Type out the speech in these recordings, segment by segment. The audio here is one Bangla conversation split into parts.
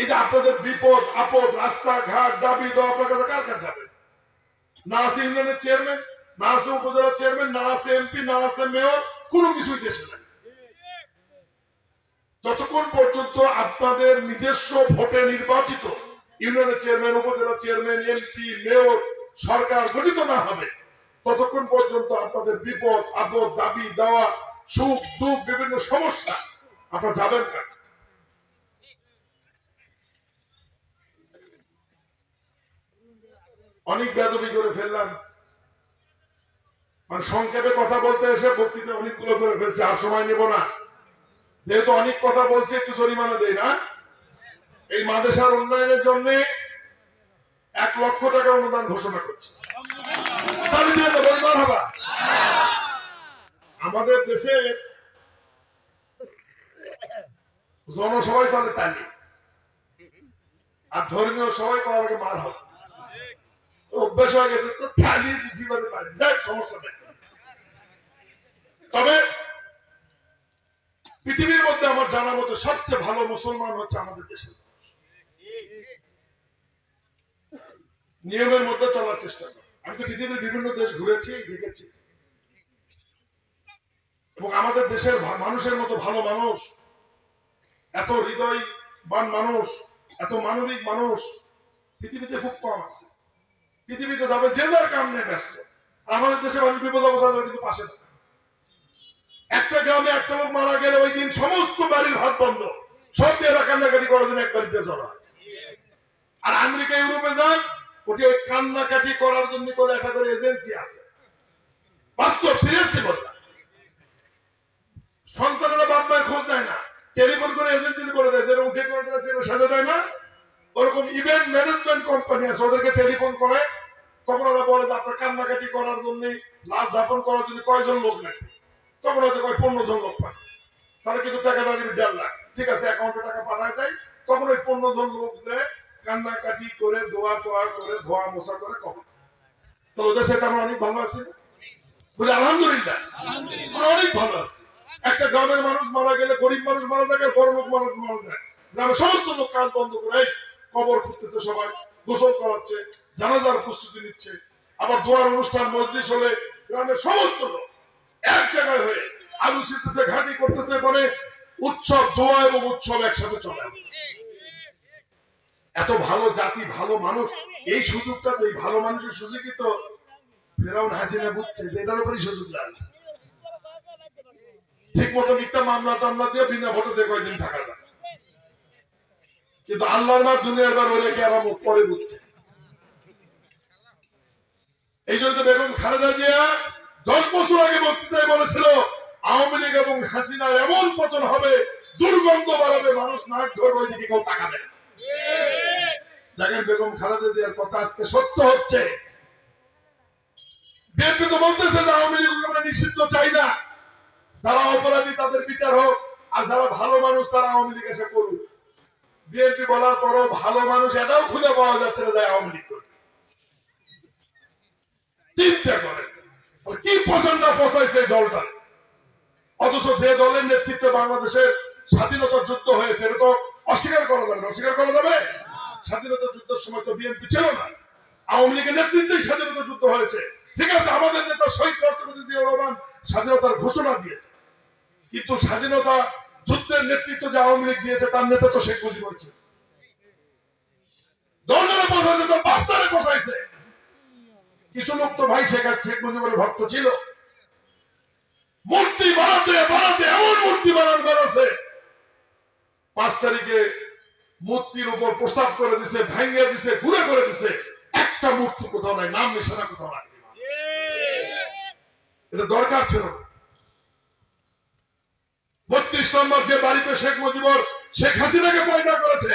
এই যে আপনাদের বিপদ, আপদ, রাস্তাঘাট, দাবি, দেওয়া, আপনার কাছে কার কাছে যাবে? না আছে ইউনিয়নের চেয়ারম্যান, না আছে চেয়ারম্যান, না আছে এমপি, না আছে মেয়র, কোনো কিছুই দেশে নাই। যতক্ষণ পর্যন্ত আপনাদের নিজস্ব ভোটে নির্বাচিত ইউনিয়নের চেয়ারম্যান উপজেলা চেয়ারম্যান, এমপি, মেয়র, সরকার গঠিত না হবে, ততক্ষণ পর্যন্ত আপনাদের বিপদ, আপদ, দাবি, দেওয়া, সুখ, দুঃখ, বিভিন্ন সমস্যা আপনারা যাবেন কার কাছে? অনেক বেদবি করে ফেললাম। মানে সংক্ষেপে কথা বলতে এসে বক্তৃতা অনেকগুলো করে ফেলছে, আর সময় নেব না। যেহেতু অনেক কথা বলছে, একটু জরিমানা দেই না। এই মাদেশার উন্নয়নের জন্য এক লক্ষ টাকা অনুদান ঘোষণা করছে। দিয়ে আমাদের দেশে জনসভায় চলে তালি। আর ধর্মীয় সবাই পাওয়া আগে মার হবে অভ্যাস হয়ে গেছে, তো তালি জীবনে পারি যাক সমস্যা নেই। তবে পৃথিবীর মধ্যে আমার জানা মতো সবচেয়ে ভালো মুসলমান হচ্ছে আমাদের দেশের নিয়মের মধ্যে চলার চেষ্টা করে। আমি তো পৃথিবীর বিভিন্ন দেশ ঘুরেছি, দেখেছি। এবং আমাদের দেশের মানুষের মতো ভালো মানুষ, এত হৃদয়বান মানুষ, এত মানবিক মানুষ পৃথিবীতে খুব কম আছে। পৃথিবীতে যাবে যে যার কাম নিয়ে ব্যস্ত। আমাদের দেশে মানুষ বিপদ হলে কিন্তু পাশে একটা গ্রামে একটা লোক মারা গেলে ওই দিন সমস্ত বাড়ির ভাত বন্ধ। সব মেয়েরা কান্নাকাটি করার জন্য এক বাড়িতে জড়া আর আমেরিকা, ইউরোপে যান, ওটি ওই কান্নাকাটি করার জন্য করে একটা করে এজেন্সি আছে। বাস্তব সিরিয়াসলি বললাম। সন্তানেরা বাপ মায়ের খোঁজ দেয় না। টেলিফোন করে এজেন্সি করে দেয়, যেরকম ডেকোরেটর ছিল সাজা দেয় না। ওরকম ইভেন্ট ম্যানেজমেন্ট কোম্পানি আছে, ওদেরকে টেলিফোন করে। তখন ওরা বলে যে, আপনার কান্নাকাটি করার জন্য লাশ দাপন করার জন্য কয়জন লোক লাগবে? তখন হয়তো কয়, পনেরো জন লোক পায় তাহলে কিন্তু টাকাটা নিবি দেড় লাখ। ঠিক আছে অ্যাকাউন্টে টাকা পাঠায় দেয়। তখন ওই পনেরো জন লোক যে কান্নাকাটি করে, দোয়া টোয়া করে, ধোয়া মোছা করে কখন তো ওদের সাথে আমরা অনেক ভালো আছি বলে, আলহামদুলিল্লাহ। আমরা অনেক ভালো আছি। একটা গ্রামের মানুষ মারা গেলে, গরিব মানুষ মারা যায় আর বড় লোক মানুষ মারা যায়। গ্রামের সমস্ত লোক কাজ বন্ধ করে কবর খুঁজতেছে সবাই, গোসল করাচ্ছে, জানাজার প্রস্তুতি নিচ্ছে। আবার দোয়ার অনুষ্ঠান মসজিদ হলে গ্রামের সমস্ত লোক এক জায়গায় হয়ে আলু ছিটতেছে ঘাটি করতেছে মানে উৎসব, দোয়া এবং উৎসব একসাথে চলে। এত ভালো জাতি, ভালো মানুষ, এই সুযোগটা তো এই ভালো মানুষের সুযোগই তো ফেরাউন হাসিনা বুঝছে এটার উপরই সুযোগ লাগে। ঠিক মতো মিথ্যা মামলা টামলা দিয়ে বিনা ভোটে যে কয়দিন থাকা যায়। কিন্তু আল্লাহর মার দুনিয়ার হলে কি আরাম পরে বুঝছে? এই জন্য বেগম খালেদা জিয়া দশ বছর আগে বক্তৃতায় বলেছিল, আওয়ামী লীগ এবং হাসিনার এমন পতন হবে, দুর্গন্ধ বাড়াবে, মানুষ নাক ধরবে, ওইদিকে কেউ তাকাবে দেখেন বেগম খালেদা জিয়ার কথা আজকে সত্য হচ্ছে। বিএনপি তো বলতেছে যে আওয়ামী লীগ আমরা নিষিদ্ধ চাই না। যারা অপরাধী তাদের বিচার হোক, আর যারা ভালো মানুষ তারা আওয়ামী লীগ এসে করুক বিএনপি বলার পরও ভালো মানুষ এটাও খুঁজে পাওয়া যাচ্ছে না যায় আওয়ামী লীগ করে চিন্তা করেন কি পছন্দ পচাইছে দলটা। অথচ যে দলের নেতৃত্বে বাংলাদেশের স্বাধীনতার যুদ্ধ হয়েছে, এটা তো অস্বীকার করা যাবে না। অস্বীকার করা যাবে? স্বাধীনতা যুদ্ধের সময় তো বিএনপি ছিল না। আওয়ামী লীগের নেতৃত্বেই স্বাধীনতা যুদ্ধ হয়েছে। ঠিক আছে, আমাদের নেতা শহীদ রাষ্ট্রপতি জিয়া রহমান স্বাধীনতার ঘোষণা দিয়েছে। কিন্তু স্বাধীনতা যুদ্ধের নেতৃত্ব যে আওয়ামী লীগ দিয়েছে, তার নেতা তো শেখ মুজিব বসাইছে কিছু লোক তো ভাই শেখ শেখ মুজিবের ভক্ত ছিল। মূর্তি বানাতে বানাতে এমন মূর্তি বানান বানাছে পাঁচ তারিখে মূর্তির উপর প্রস্তাব করে দিছে ভাঙ্গে দিছে, ঘুরে করে দিছে। একটা মূর্তি কোথাও নাই, নাম নিশানা কোথাও নাই। এটা দরকার ছিল না। বত্রিশ নম্বর যে বাড়িতে শেখ মুজিবর, শেখ হাসিনাকে পয়দা করেছে,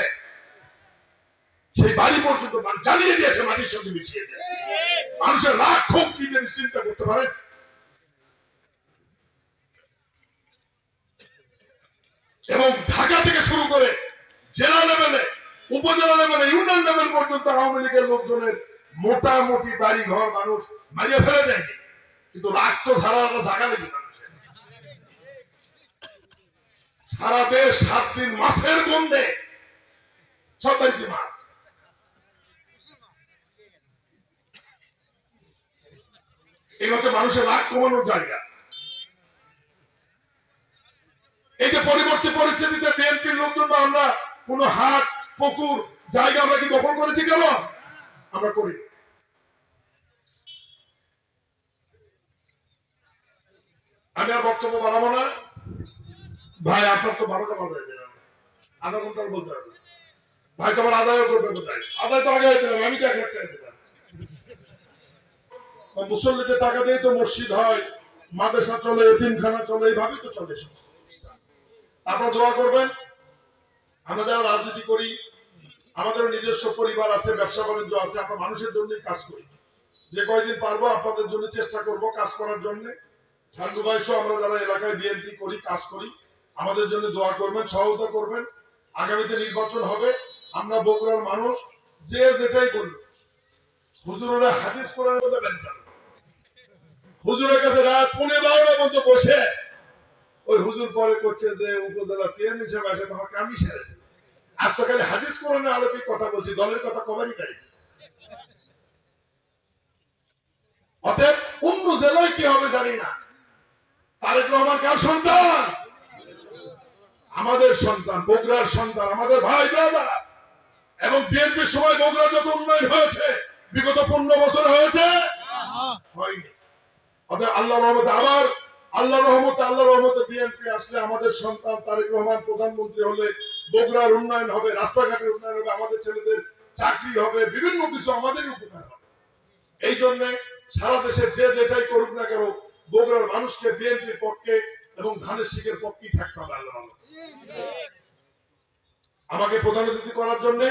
সেই বাড়ি পর্যন্ত জ্বালিয়ে দিয়েছে, মাটির সঙ্গে মিশিয়ে দিয়েছে। মানুষের রাগ, ক্ষোভ কি জিনিস চিন্তা করতে পারে? এবং ঢাকা থেকে শুরু করে জেলা লেভেলে, উপজেলা লেভেলে, ইউনিয়ন লেভেল পর্যন্ত আওয়ামী লীগের লোকজনের মোটামুটি বাড়ি ঘর মানুষ মারিয়ে ফেলে দেয়নি। কিন্তু রাগ তো সারা জায়গা লেগে মানুষের। সারা দেশ সাত দিন মাসের গন্ধে সব বাড়িতে মাছ। এগুলো হচ্ছে মানুষের রাগ কমানোর জায়গা। এই যে পরিবর্তে পরিস্থিতিতে বিএনপির লোকজন বা আমরা কোন হাট, পুকুর, জায়গা আমরা কি দখল করেছি কেন? আমরা করি আমি আর বক্তব্য বাড়াবো না। ভাই, আপনার তো বারোটা বাজায় দিলাম আধা ঘণ্টার বলতে হবে ভাই, তোমার আদায় করবে কোথায়? আদায় তো আগে দিলাম আমি তো এক লাখ দিলাম। মুসল্লিদের টাকা দিয়ে তো মসজিদ হয়, মাদ্রাসা চলে, এতিমখানা চলে, এইভাবেই তো চলে আপনারা দোয়া করবেন আমরা যারা রাজনীতি করি আমাদের নিজস্ব পরিবার আছে, ব্যবসা বাণিজ্য আছে, আমরা মানুষের জন্যই কাজ করি। যে কয়দিন পারব, আপনাদের জন্য চেষ্টা করব কাজ করার জন্য। ঠান্ডু বয়সও আমরা যারা এলাকায় বিএনপি করি, কাজ করি আমাদের জন্য দোয়া করবেন, সহায়তা করবেন। আগামীতে নির্বাচন হবে, আমরা বগুড়ার মানুষ, যে যেটাই বলুন হুজুরেরা হাদিস করার মধ্যে ব্যস্ত হুজুরের কাছে রাত পৌনে বারোটা পর্যন্ত বসে। ওই হুজুর পরে করছে যে উপজেলা চেয়ারম্যান হিসেবে আসে তোমার কামি সেরে দিল আর তো খালি হাদিস কোরআনের আলোকে কথা বলছি, দলের কথা কবারই পারি অতএব অন্য জেলায় কি হবে জানি না। তারেক রহমান কার সন্তান? আমাদের সন্তান, বগুড়ার সন্তান, আমাদের ভাই ব্রাদার এবং বিএনপির সময় বগুড়ার যত উন্নয়ন হয়েছে, বিগত পনেরো বছর হয়েছে? হয়নি। আল্লাহ রহমতে আবার, আল্লাহ রহমতে আল্লাহ রহমতে বিএনপি আসলে আমাদের সন্তান তারেক রহমান প্রধানমন্ত্রী হলে বগুড়ার উন্নয়ন হবে, রাস্তাঘাটের উন্নয়ন হবে, আমাদের ছেলেদের চাকরি হবে, বিভিন্ন কিছু আমাদেরই উপকার হবে। এই জন্য সারা দেশের যে যেটাই করুক না কেন, বগুড়ার মানুষকে বিএনপির পক্ষে এবং ধানের শিখের পক্ষেই থাকতে হবে আল্লাহ রহমতে। আমাকে প্রধান অতিথি করার জন্য